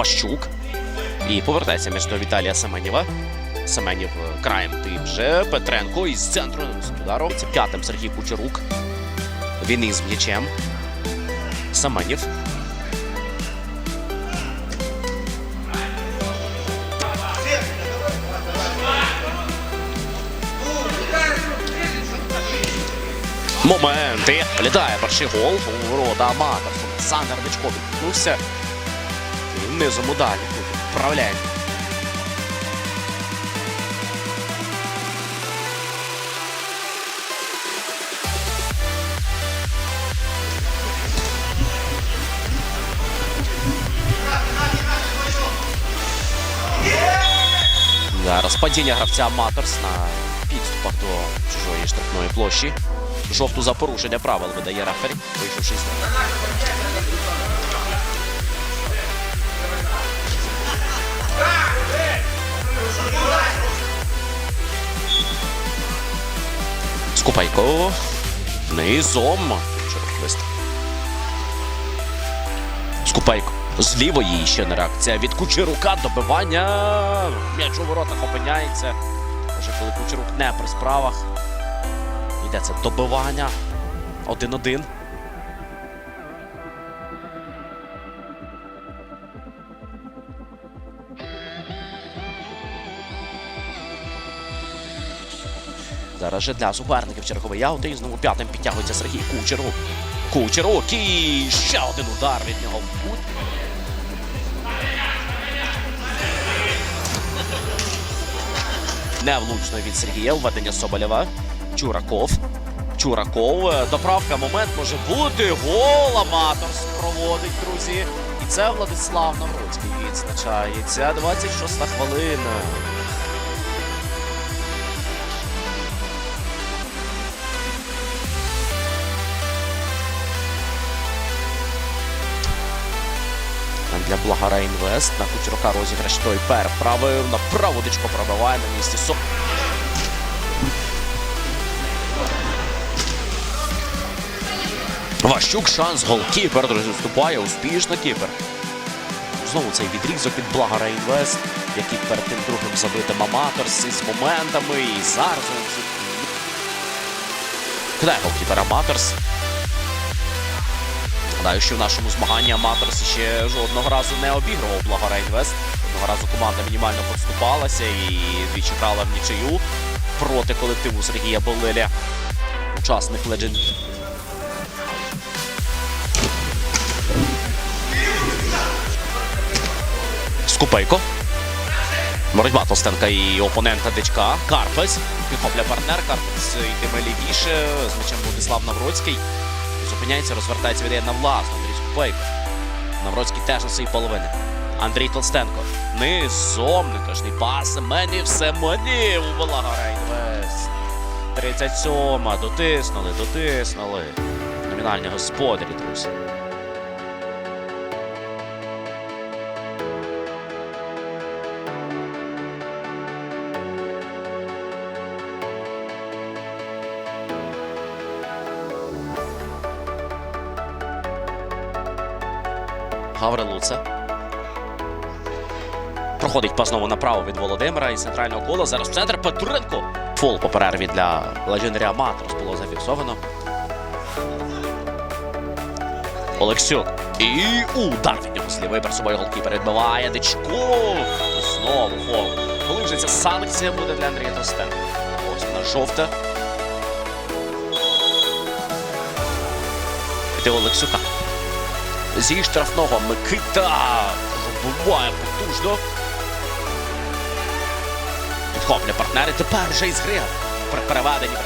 Ващук. І повертається між до Віталія Семенєва. Семенів е, краєм ти вже Петренко із центру наносить удару. Це п'ятим Сергій Кучерук. Він із м'ячем. Семенів. Моменти. Літає перший гол. У ворота Аматов. Олександр Дичко відкнувся. Низом у далі. Вправляє. Зараз падіння гравця Маторс на підступах до чужої штрафної площі. Жовту за порушення правил видає рефері, вийшовши з ним. Скупайко. Низом. Широквист. Скупайко. З лівої ще не реакція від Кучерука. Добивання. М'яч у воротах опиняється. Вже коли Кучерук не при справах. Йде це добивання. Один-один. Зараз же для суперників черговий аут і знову п'ятим підтягується Сергій Кучерук. Кучерук і ще один удар від нього в кут. Невлучно від Сергія введення Соболєва. Чураков. Чураков. Е, Доправка момент може бути. Гол Аматорс проводить, друзі. І це Владислав Навроцький відзначається. 26 хвилина. Для Благара Інвест на Кучерука розіграш той переправив. Направо дичко пробиває на місці. Со... Ващук шанс голкіпер, друзі, вступає успішно кіпер. Знову цей відрізок від Благара Інвест, який перед тим другим забитим Аматорс із моментами. І зараз кидає голкіпер Аматорс. Нагадаю, що в нашому змаганні Аматорс ще жодного разу не обігрував Благара Інвест. Одного разу команда мінімально поступалася і двічі грала в нічию проти колективу Сергія Болеля. Учасник Legend. Скупейко. Боротьба Толстенка і опонента Дичка. Карпець. Підхопля партнер. Карпець йтиме лівіше. З м'ячем Владислав Навроцький. Зупиняється, розвертається, віддає на власну. Андрій Скупейко. Навроцький теж на своїй половині. Андрій Толстенко. Низом, некажний пас. Мені все мені у Балагара Інвест. 37-ма. Дотиснули, дотиснули. Номінальні господарі, друзі. Гаврилуце. Проходить пас знову направо від Володимира із центрального кола. Зараз в центр Петренко. Фол по перерві для Legendary Amateurs було зафіксовано. Олексюк. І удар від нього з лівої перед собою голкіпер відбиває Дичко. Знову фол. Коли санкція буде для Андрія Тостенка? Ось вона жовта. Від Олексюка. Зі штрафного Микита вбиває потужно. Підхоплює партнери. Тепер вже із гри. При переведенні